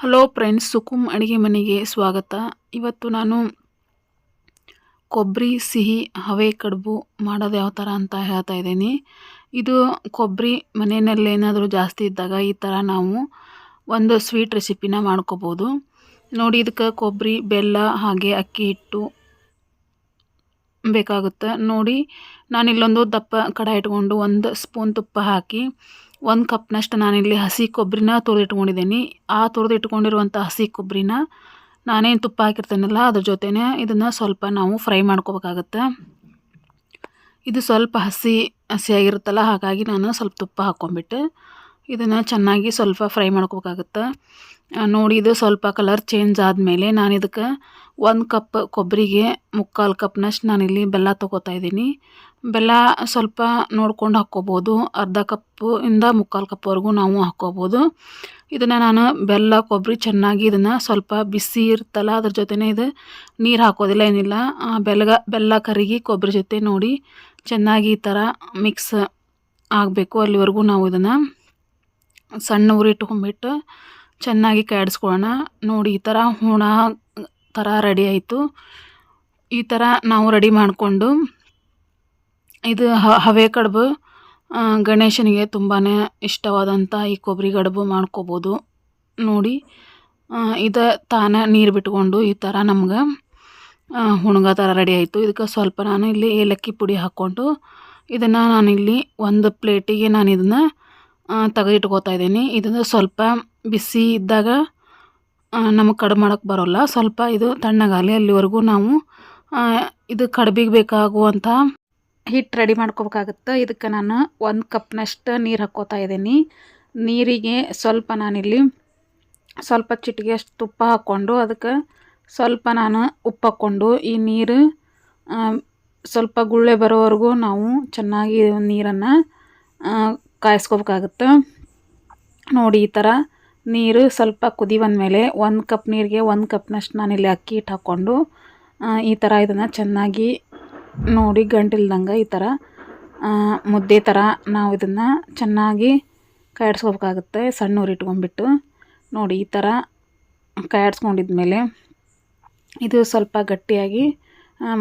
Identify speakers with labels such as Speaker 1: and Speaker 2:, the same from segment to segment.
Speaker 1: Hello friends ಸುಕುಮ್ ಅಡುಗೆ ಮನೆಗೆ ಸ್ವಾಗತ. ಇವತ್ತು ನಾನು ಕೊಬ್ಬರಿ ಸಿಹಿ, ಹವೆ, ಕಡುಬು ಮಾಡೋದು ಯಾವ ಥರ ಅಂತ ಹೇಳ್ತಾ ಇದ್ದೀನಿ. ಇದು ಕೊಬ್ಬರಿ ಮನೆಯಲ್ಲಿ ಏನಾದರೂ ಜಾಸ್ತಿ ಇದ್ದಾಗ ಈ ಥರ ನಾವು ಒಂದು ಸ್ವೀಟ್ ರೆಸಿಪಿನ ಮಾಡ್ಕೋಬೋದು. ನೋಡಿ, ಇದಕ್ಕೆ ಕೊಬ್ಬರಿ ಬೆಲ್ಲ, ಹಾಗೆ ಅಕ್ಕಿ ಹಿಟ್ಟು ಬೇಕಾಗುತ್ತೆ. ನೋಡಿ ನಾನು ಇಲ್ಲೊಂದು ದಪ್ಪ ಕಡಾಯಿ ಇಟ್ಕೊಂಡು ಒಂದು ಸ್ಪೂನ್ ತುಪ್ಪ ಹಾಕಿ ಒಂದು ಕಪ್ನಷ್ಟು ನಾನಿಲ್ಲಿ ಹಸಿ ಕೊಬ್ಬರಿನ ತುರಿದಿಟ್ಕೊಂಡಿದ್ದೀನಿ ಆ ತುರಿದಿಟ್ಕೊಂಡಿರುವಂಥ ಹಸಿ ಕೊಬ್ಬರಿನ ನಾನೇನು ತುಪ್ಪ ಹಾಕಿರ್ತೇನಲ್ಲ, ಅದ್ರ ಜೊತೆನೇ ಇದನ್ನು ಸ್ವಲ್ಪ ನಾವು ಫ್ರೈ ಮಾಡ್ಕೋಬೇಕಾಗತ್ತೆ. ಇದು ಸ್ವಲ್ಪ ಹಸಿ ಹಸಿಯಾಗಿರುತ್ತಲ್ಲ ಹಾಗಾಗಿ ನಾನು ಸ್ವಲ್ಪ ತುಪ್ಪ ಹಾಕ್ಕೊಂಬಿಟ್ಟು ಇದನ್ನು ಚೆನ್ನಾಗಿ ಸ್ವಲ್ಪ ಫ್ರೈ ಮಾಡ್ಕೋಬೇಕಾಗತ್ತೆ. ನೋಡಿ, ಇದು ಸ್ವಲ್ಪ ಕಲರ್ ಚೇಂಜ್ ಆದಮೇಲೆ ನಾನು ಇದಕ್ಕೆ ಒಂದು ಕಪ್ ಕೊಬ್ಬರಿಗೆ ಮುಕ್ಕಾಲು ಕಪ್ನಷ್ಟು ನಾನಿಲ್ಲಿ ಬೆಲ್ಲ ತೊಗೋತಾ ಇದ್ದೀನಿ. ಬೆಲ್ಲ ಸ್ವಲ್ಪ ನೋಡ್ಕೊಂಡು ಹಾಕ್ಕೋಬೋದು. ಅರ್ಧ ಕಪ್ಪು ಇಂದ ಮುಕ್ಕಾಲು ಕಪ್ವರೆಗೂ ನಾವು ಹಾಕ್ಕೋಬೋದು. ಇದನ್ನು ನಾನು ಬೆಲ್ಲ ಕೊಬ್ಬರಿ ಚೆನ್ನಾಗಿ ಇದನ್ನು ಸ್ವಲ್ಪ ಬಿಸಿ ಇರ್ತಲ್ಲ, ಅದ್ರ ಜೊತೆನೇ ಇದು ನೀರು ಹಾಕೋದಿಲ್ಲ, ಏನಿಲ್ಲ. ಬೆಲ್ಲಗ ಬೆಲ್ಲ ಕರಗಿ ಕೊಬ್ಬರಿ ಜೊತೆ ನೋಡಿ ಚೆನ್ನಾಗಿ ಈ ಥರ ಮಿಕ್ಸ್ ಆಗಬೇಕು. ಅಲ್ಲಿವರೆಗೂ ನಾವು ಇದನ್ನು ಸಣ್ಣ ಉರಿ ಇಟ್ಕೊಂಡ್ಬಿಟ್ಟು ಚೆನ್ನಾಗಿ ಕಾಡಿಸ್ಕೊಳ್ಳೋಣ ನೋಡಿ ಈ ಥರ ಹೂಣ ಥರ ರೆಡಿ ಆಯಿತು. ಈ ಥರ ನಾವು ರೆಡಿ ಮಾಡಿಕೊಂಡು ಇದು ಹವೆ ಕಡುಬು ಗಣೇಶನಿಗೆ ತುಂಬಾ ಇಷ್ಟವಾದಂಥ ಈ ಕೊಬ್ಬರಿ ಕಡುಬು ಮಾಡ್ಕೋಬೋದು. ನೋಡಿ ಇದು ತಾನ ನೀರು ಬಿಟ್ಕೊಂಡು ಈ ಥರ ನಮ್ಗೆ ಹುಣಗ ಥರ ರೆಡಿ ಆಯಿತು. ಇದಕ್ಕೆ ಸ್ವಲ್ಪ ನಾನು ಇಲ್ಲಿ ಏಲಕ್ಕಿ ಪುಡಿ ಹಾಕ್ಕೊಂಡು ಇದನ್ನು ನಾನಿಲ್ಲಿ ಒಂದು ಪ್ಲೇಟಿಗೆ ನಾನು ಇದನ್ನು ತೆಗೆದಿಟ್ಕೋತಾ ಇದ್ದೀನಿ. ಇದನ್ನು ಸ್ವಲ್ಪ ಬಿಸಿ ಇದ್ದಾಗ ನಮಗೆ ಕಡುಬು ಮಾಡೋಕ್ಕೆ ಬರೋಲ್ಲ. ಸ್ವಲ್ಪ ಇದು ತಣ್ಣಗಾಗಲಿ, ಅಲ್ಲಿವರೆಗೂ ನಾವು ಇದು ಕಡುಬಿಗೆ ಬೇಕಾಗುವಂಥ ಹಿಟ್ಟು ರೆಡಿ ಮಾಡ್ಕೋಬೇಕಾಗತ್ತೆ. ಇದಕ್ಕೆ ನಾನು ಒಂದು ಕಪ್ನಷ್ಟು ನೀರು ಹಾಕ್ಕೋತಾ ಇದ್ದೀನಿ. ನೀರಿಗೆ ಸ್ವಲ್ಪ ನಾನಿಲ್ಲಿ ಸ್ವಲ್ಪ ಚಿಟಿಗೆ ಅಷ್ಟು ತುಪ್ಪ ಹಾಕ್ಕೊಂಡು ಅದಕ್ಕೆ ಸ್ವಲ್ಪ ನಾನು ಉಪ್ಪು ಹಾಕ್ಕೊಂಡು ಈ ನೀರು ಸ್ವಲ್ಪ ಗುಳ್ಳೆ ಬರೋವರೆಗೂ ನಾವು ಚೆನ್ನಾಗಿ ನೀರನ್ನು ಕಾಯಿಸ್ಕೋಬೇಕಾಗತ್ತೆ. ನೋಡಿ ಈ ಥರ ನೀರು ಸ್ವಲ್ಪ ಕುದಿ ಬಂದಮೇಲೆ ಒಂದು ಕಪ್ ನೀರಿಗೆ ಒಂದು ಕಪ್ನಷ್ಟು ನಾನಿಲ್ಲಿ ಅಕ್ಕಿ ಹಿಟ್ಟು ಹಾಕ್ಕೊಂಡು ಈ ಥರ ಇದನ್ನು ಚೆನ್ನಾಗಿ ನೋಡಿ ಗಂಟಿಲ್ದಂಗೆ ಈ ಥರ ಮುದ್ದೆ ಥರ ನಾವು ಇದನ್ನು ಚೆನ್ನಾಗಿ ಕಾಯಿಸ್ಕೋಬೇಕಾಗುತ್ತೆ ಸಣ್ಣ ಇಟ್ಕೊಂಡ್ಬಿಟ್ಟು. ನೋಡಿ ಈ ಥರ ಕಾಯಾಡಿಸ್ಕೊಂಡಿದ್ಮೇಲೆ ಇದು ಸ್ವಲ್ಪ ಗಟ್ಟಿಯಾಗಿ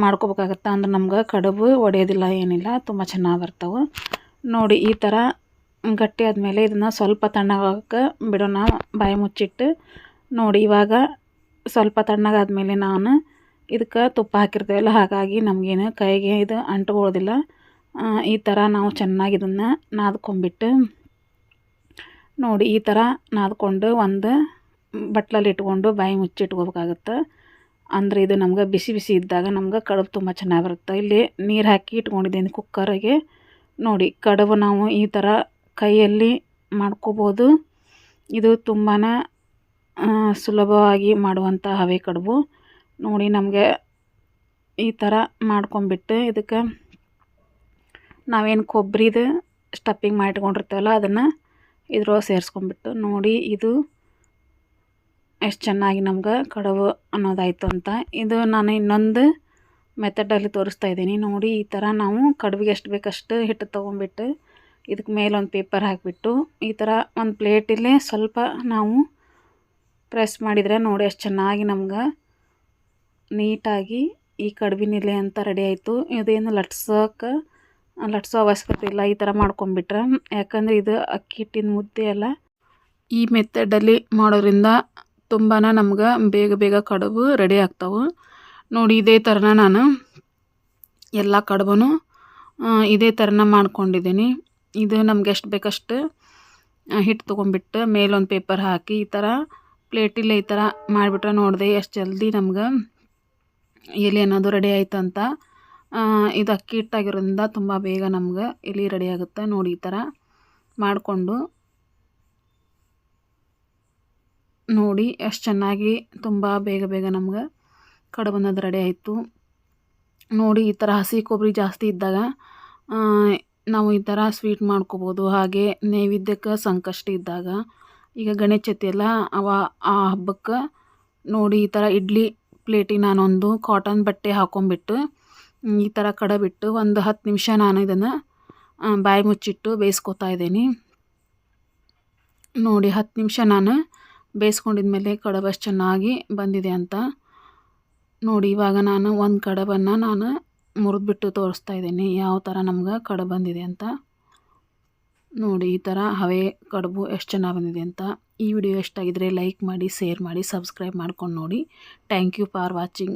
Speaker 1: ಮಾಡ್ಕೋಬೇಕಾಗತ್ತೆ ಅಂದ್ರೆ ನಮ್ಗೆ ಕಡುಬು ಒಡೆಯೋದಿಲ್ಲ ಏನಿಲ್ಲ, ತುಂಬ ಚೆನ್ನಾಗಿ ಬರ್ತವೆ. ನೋಡಿ ಈ ಥರ ಗಟ್ಟಿ ಆದಮೇಲೆ ಇದನ್ನು ಸ್ವಲ್ಪ ತಣ್ಣಗಾಗಕ್ಕೆ ಬಿಡೋಣ. ಬಾಯಿ ಮುಚ್ಚಿಟ್ಟು ನೋಡಿ, ಇವಾಗ ಸ್ವಲ್ಪ ತಣ್ಣಗಾದ್ಮೇಲೆ ನಾನು ಇದಕ್ಕೆ ತುಪ್ಪ ಹಾಕಿರ್ತೇವಲ್ಲ ಹಾಗಾಗಿ ನಮಗೇನು ಕೈಗೆ ಇದು ಅಂಟ್ಕೊಳ್ಳೋದಿಲ್ಲ. ಈ ಥರ ನಾವು ಚೆನ್ನಾಗಿ ಇದನ್ನು ನಾದ್ಕೊಂಬಿಟ್ಟು ನೋಡಿ, ಈ ಥರ ನಾದ್ಕೊಂಡು ಒಂದು ಬಟ್ಲಲ್ಲಿ ಇಟ್ಕೊಂಡು ಬಾಯಿ ಮುಚ್ಚಿಟ್ಕೋಬೇಕಾಗತ್ತೆ. ಅಂದರೆ ಇದು ನಮ್ಗೆ ಬಿಸಿ ಬಿಸಿ ಇದ್ದಾಗ ನಮ್ಗೆ ಕಡುಬು ತುಂಬ ಚೆನ್ನಾಗಿ ಬರುತ್ತೆ. ಇಲ್ಲಿ ನೀರು ಹಾಕಿ ಇಟ್ಕೊಂಡಿದ್ದೀನಿ ಕುಕ್ಕರಿಗೆ. ನೋಡಿ, ಕಡುಬು ನಾವು ಈ ಥರ ಕೈಯಲ್ಲಿ ಮಾಡ್ಕೋಬೋದು. ಇದು ತುಂಬಾ ಸುಲಭವಾಗಿ ಮಾಡುವಂಥ ಹವೆ ಕಡುಬು. ನೋಡಿ ನಮಗೆ ಈ ಥರ ಮಾಡ್ಕೊಂಬಿಟ್ಟು ಇದಕ್ಕೆ ನಾವೇನು ಕೊಬ್ಬರಿದು ಸ್ಟಪ್ಪಿಂಗ್ ಮಾಡಿಟ್ಕೊಂಡಿರ್ತೇವಲ್ಲ ಅದನ್ನು ಇದ್ರೊಳಗೆ ಸೇರಿಸ್ಕೊಂಬಿಟ್ಟು ನೋಡಿ ಇದು ಎಷ್ಟು ಚೆನ್ನಾಗಿ ನಮ್ಗೆ ಕಡುಬು ಅನ್ನೋದಾಯಿತು ಅಂತ. ಇದು ನಾನು ಇನ್ನೊಂದು ಮೆಥಡಲ್ಲಿ ತೋರಿಸ್ತಾ ಇದ್ದೀನಿ. ನೋಡಿ ಈ ಥರ ನಾವು ಕಡುಬಿಗೆ ಎಷ್ಟು ಬೇಕಷ್ಟು ಹಿಟ್ಟು ತೊಗೊಂಬಿಟ್ಟು ಇದಕ್ಕೆ ಮೇಲೆ ಒಂದು ಪೇಪರ್ ಹಾಕಿಬಿಟ್ಟು ಈ ಥರ ಒಂದು ಪ್ಲೇಟಲ್ಲೇ ಸ್ವಲ್ಪ ನಾವು ಪ್ರೆಸ್ ಮಾಡಿದರೆ ನೋಡಿ ಅಷ್ಟು ಚೆನ್ನಾಗಿ ನಮ್ಗೆ ನೀಟಾಗಿ ಈ ಕಡುಬಿನಿಲೆ ಅಂತ ರೆಡಿ ಆಯಿತು. ಇದೇನು ಲಟ್ಸೋಕೆ, ಲಟ್ಸೋ ಅವಶ್ಯಕತೆ ಇಲ್ಲ ಈ ಥರ ಮಾಡ್ಕೊಂಬಿಟ್ರೆ ಯಾಕಂದರೆ ಇದು ಅಕ್ಕಿ ಹಿಟ್ಟಿನ ಮುದ್ದೆ ಅಲ್ಲ. ಈ ಮೆಥಡಲ್ಲಿ ಮಾಡೋದ್ರಿಂದ ತುಂಬಾ ನಮ್ಗೆ ಬೇಗ ಬೇಗ ಕಡುಬು ರೆಡಿ ಆಗ್ತಾವೆ. ನೋಡಿ ಇದೇ ಥರನ ನಾನು ಎಲ್ಲ ಕಡುಬು ಇದೇ ಥರನ ಮಾಡ್ಕೊಂಡಿದ್ದೀನಿ. ಇದು ನಮ್ಗೆ ಎಷ್ಟು ಬೇಕಷ್ಟು ಹಿಟ್ಟು ತೊಗೊಂಬಿಟ್ಟು ಮೇಲೊಂದು ಪೇಪರ್ ಹಾಕಿ ಈ ಥರ ಪ್ಲೇಟಿಲ್ಲ ಈ ಥರ ಮಾಡಿಬಿಟ್ರೆ ನೋಡಿದೆ ಎಷ್ಟು ಜಲ್ದಿ ನಮ್ಗೆ ಎಲೆ ಅನ್ನೋದು ರೆಡಿ ಆಯ್ತು ಅಂತ. ಇದು ಅಕ್ಕಿ ಹಿಟ್ಟಾಗಿರೋದ್ರಿಂದ ತುಂಬ ಬೇಗ ನಮ್ಗೆ ಎಲೆ ರೆಡಿ ಆಗುತ್ತೆ ನೋಡಿ ಈ ಥರ ಮಾಡಿಕೊಂಡು. ನೋಡಿ ಎಷ್ಟು ಚೆನ್ನಾಗಿ ತುಂಬ ಬೇಗ ಬೇಗ ನಮ್ಗೆ ಕಡುಬು ಬಂದದ್ದು ರೆಡಿ ಆಯಿತು. ನೋಡಿ ಈ ಥರ ಹಸಿ ಕೊಬ್ಬರಿ ಜಾಸ್ತಿ ಇದ್ದಾಗ ನಾವು ಈ ಥರ ಸ್ವೀಟ್ ಮಾಡ್ಕೋಬೋದು. ಹಾಗೆ ನೈವೇದ್ಯಕ್ಕೆ ಸಂಕಷ್ಟ ಇದ್ದಾಗ ಈಗ ಗಣೇಶ ಚತುರ್ಥಿ ಎಲ್ಲ ಅವ ಆ ಹಬ್ಬಕ್ಕೆ ನೋಡಿ ಈ ಥರ ಇಡ್ಲಿ ಪ್ಲೇಟಿಗೆ ನಾನೊಂದು ಕಾಟನ್ ಬಟ್ಟೆ ಹಾಕೊಂಬಿಟ್ಟು ಈ ಥರ ಕಡಬಿಟ್ಟು ಒಂದು ಹತ್ತು ನಿಮಿಷ ನಾನು ಇದನ್ನು ಬಾಯಿ ಮುಚ್ಚಿಟ್ಟು ಬೇಯಿಸ್ಕೊತಾ ಇದ್ದೀನಿ. ನೋಡಿ ಹತ್ತು ನಿಮಿಷ ನಾನು ಬೇಯಿಸ್ಕೊಂಡಿದ್ಮೇಲೆ ಕಡಬಷ್ಟು ಚೆನ್ನಾಗಿ ಬಂದಿದೆ ಅಂತ. ನೋಡಿ, ಇವಾಗ ನಾನು ಒಂದು ಕಡಬನ್ನು ನಾನು ಮುರಿದ್ಬಿಟ್ಟು ತೋರಿಸ್ತಾ ಇದ್ದೀನಿ. ಯಾವ ಥರ ನಮ್ಗೆ ಕಡುಬು ಬಂದಿದೆ ಅಂತ. ನೋಡಿ, ಈ ಥರ ಹವೆ, ಕಡುಬು ಎಷ್ಟು ಚೆನ್ನಾಗಿ ಬಂದಿದೆ ಅಂತ. ಈ ವಿಡಿಯೋ ಇಷ್ಟ ಲೈಕ್ ಮಾಡಿ, ಶೇರ್ ಮಾಡಿ, ಸಬ್ಸ್ಕ್ರೈಬ್ ಮಾಡ್ಕೊಂಡು ನೋಡಿ. Thank you for watching.